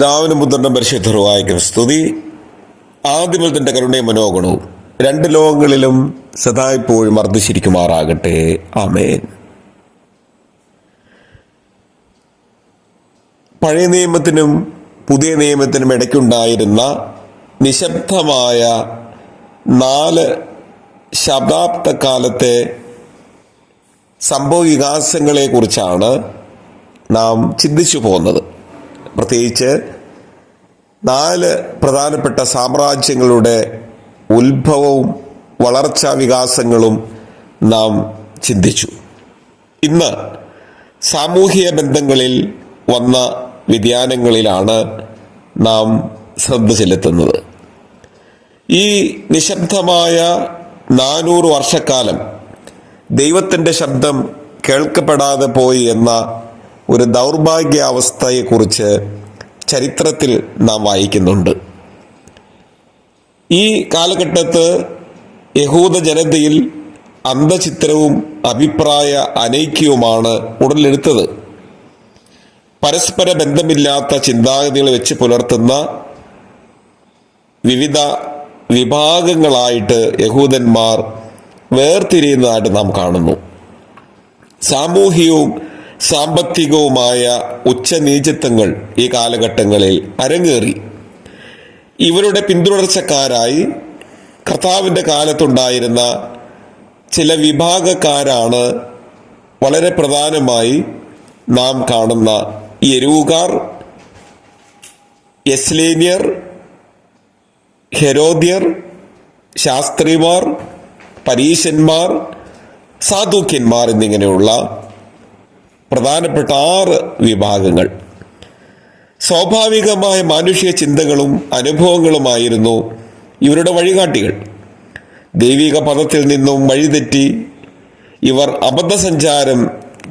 പിതാവിനും പുത്രനും പരിശുദ്ധരുവായ സ്തുതി. ആദ്യമൽ തന്റെ കരുണയും മനോഗുണവും രണ്ട് ലോകങ്ങളിലും സദായിപ്പോഴും മർദ്ദിച്ചിരിക്കുമാറാകട്ടെ ആമേൻ. പഴയ നിയമത്തിനും പുതിയ നിയമത്തിനും ഇടയ്ക്കുണ്ടായിരുന്ന നിശബ്ദമായ നാല് ശതാബ്ദ കാലത്തെ സംഭവ വികാസങ്ങളെ കുറിച്ചാണ് നാം ചിന്തിച്ചു പോകുന്നത്. പ്രത്യേകിച്ച് നാല് പ്രധാനപ്പെട്ട സാമ്രാജ്യങ്ങളുടെ ഉത്ഭവവും വളർച്ചാ വികാസങ്ങളും നാം ചിന്തിച്ചു. ഇന്ന് സാമൂഹിക ബന്ധങ്ങളിൽ വന്ന വ്യതിയാനങ്ങളിലാണ് നാം ശ്രദ്ധ ചെലുത്തുന്നത്. ഈ നിശബ്ദമായ നാനൂറ് വർഷക്കാലം ദൈവത്തിന്റെ ശബ്ദം കേൾക്കപ്പെടാതെ പോയി എന്ന ഒരു ദൗർഭാഗ്യാവസ്ഥയെക്കുറിച്ച് ചരിത്രത്തിൽ നാം വായിക്കുന്നുണ്ട്. ഈ കാലഘട്ടത്ത് യഹൂദ ജനതയിൽ അന്ധചിത്രവും അഭിപ്രായ അനൈക്യവുമാണ് ഉടലെടുത്തത്. പരസ്പര ബന്ധമില്ലാത്ത ചിന്താഗതികൾ വെച്ച് പുലർത്തുന്ന വിവിധ വിഭാഗങ്ങളായിട്ട് യഹൂദന്മാർ വേർതിരിയുന്നതായിട്ട് നാം കാണുന്നു. സാമൂഹികവും സാമ്പത്തികവുമായ ഉച്ചനീചത്വങ്ങൾ ഈ കാലഘട്ടങ്ങളിൽ അരങ്ങേറി. ഇവരുടെ പിന്തുടർച്ചക്കാരായി കർത്താവിന്റെ കാലത്തുണ്ടായിരുന്ന ചില വിഭാഗക്കാരാണ് വളരെ പ്രധാനമായി നാം കാണുന്ന എരുവുകാർ യസ്ലേനിയർ ഹെരോദ്യർ ശാസ്ത്രിമാർ പരീശന്മാർ സാധുക്യന്മാർ എന്നിങ്ങനെയുള്ള പ്രധാനപ്പെട്ട ആറ് വിഭാഗങ്ങൾ. സ്വാഭാവികമായ മാനുഷിക ചിന്തകളും അനുഭവങ്ങളുമായിരുന്നു ഇവരുടെ വഴികാട്ടികൾ. ദൈവിക പദത്തിൽ നിന്നും വഴിതെറ്റി ഇവർ അബദ്ധസഞ്ചാരം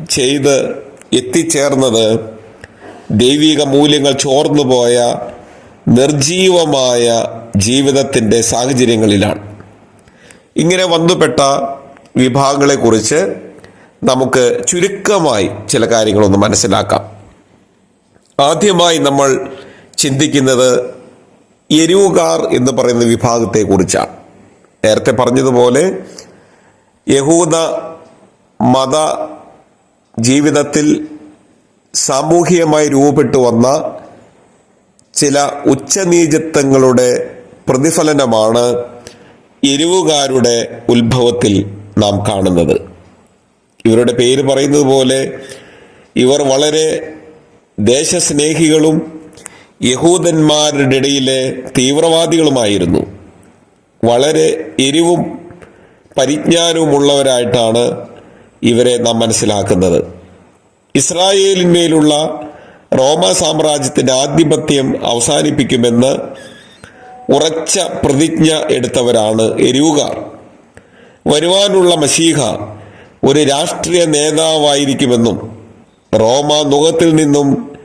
ചെയ്ത് എത്തിച്ചേർന്നത് ദൈവിക മൂല്യങ്ങൾ ചോർന്നുപോയ നിർജീവമായ ജീവിതത്തിന്റെ സാഹചര്യങ്ങളിലാണ്. ഇങ്ങനെ വന്നുപെട്ട വിഭാഗങ്ങളെക്കുറിച്ച് നമുക്ക് ചുരുക്കമായി ചില കാര്യങ്ങളൊന്ന് മനസ്സിലാക്കാം. ആദ്യമായി നമ്മൾ ചിന്തിക്കുന്നത് എരിവുകാർ എന്ന് പറയുന്ന വിഭാഗത്തെക്കുറിച്ചാണ്. നേരത്തെ പറഞ്ഞതുപോലെ യഹൂദ മത ജീവിതത്തിൽ സാമൂഹികമായി രൂപപ്പെട്ടു വന്ന ചില ഉച്ചനീചത്വങ്ങളുടെ പ്രതിഫലനമാണ് എരിവുകാരുടെ ഉത്ഭവത്തിൽ നാം കാണുന്നത്. ഇവരുടെ പേര് പറയുന്നത് പോലെ ഇവർ വളരെ ദേശസ്നേഹികളും യഹൂദന്മാരുടെ ഇടയിലെ തീവ്രവാദികളുമായിരുന്നു. വളരെ എരിവും പരിജ്ഞാനവുമുള്ളവരായിട്ടാണ് ഇവരെ നാം മനസ്സിലാക്കുന്നത്. ഇസ്രായേലിന്മേലുള്ള റോമ സാമ്രാജ്യത്തിന്റെ ആധിപത്യം അവസാനിപ്പിക്കുമെന്ന് ഉറച്ച പ്രതിജ്ഞ എടുത്തവരാണ് എരിവുകാർ. വരുവാനുള്ള മഷീഹ ഒരു രാഷ്ട്രീയ നേതാവായിരിക്കുമെന്നും റോമ നുഖത്തിൽ നിന്നും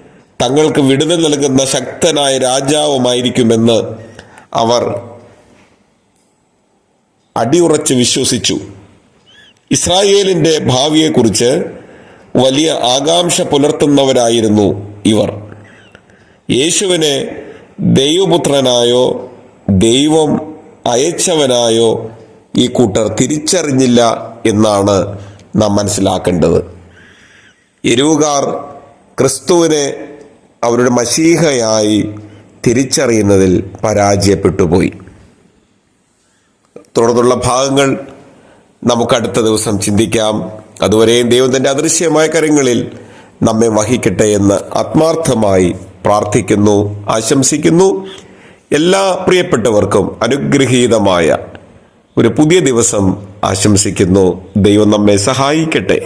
തങ്ങൾക്ക് വിടുതൽ നൽകുന്ന ശക്തനായ രാജാവുമായിരിക്കുമെന്ന് അവർ അടിയുറച്ച് വിശ്വസിച്ചു. ഇസ്രായേലിന്റെ ഭാവിയെക്കുറിച്ച് വലിയ ആകാംക്ഷ പുലർത്തുന്നവരായിരുന്നു ഇവർ. യേശുവിനെ ദൈവപുത്രനായോ ദൈവം അയച്ചവനായോ ഈ കൂട്ടർ തിരിച്ചറിഞ്ഞില്ല എന്നാണ് നാം മനസ്സിലാക്കേണ്ടത്. എരുവുകാർ ക്രിസ്തുവിനെ അവരുടെ മഷീഹയായി തിരിച്ചറിയുന്നതിൽ പരാജയപ്പെട്ടുപോയി. തുടർന്നുള്ള ഭാഗങ്ങൾ നമുക്ക് അടുത്ത ദിവസം ചിന്തിക്കാം. അതുവരെയും ദൈവത്തിന്റെ അദൃശ്യമായ കരങ്ങളിൽ നമ്മെ വഹിക്കട്ടെ എന്ന് ആത്മാർത്ഥമായി പ്രാർത്ഥിക്കുന്നു ആശംസിക്കുന്നു. എല്ലാ പ്രിയപ്പെട്ടവർക്കും അനുഗ്രഹീതമായ ഒരു പുതിയ ദിവസം ആശംസിക്കുന്നു. ദൈവം നമ്മെ സഹായിക്കട്ടെ.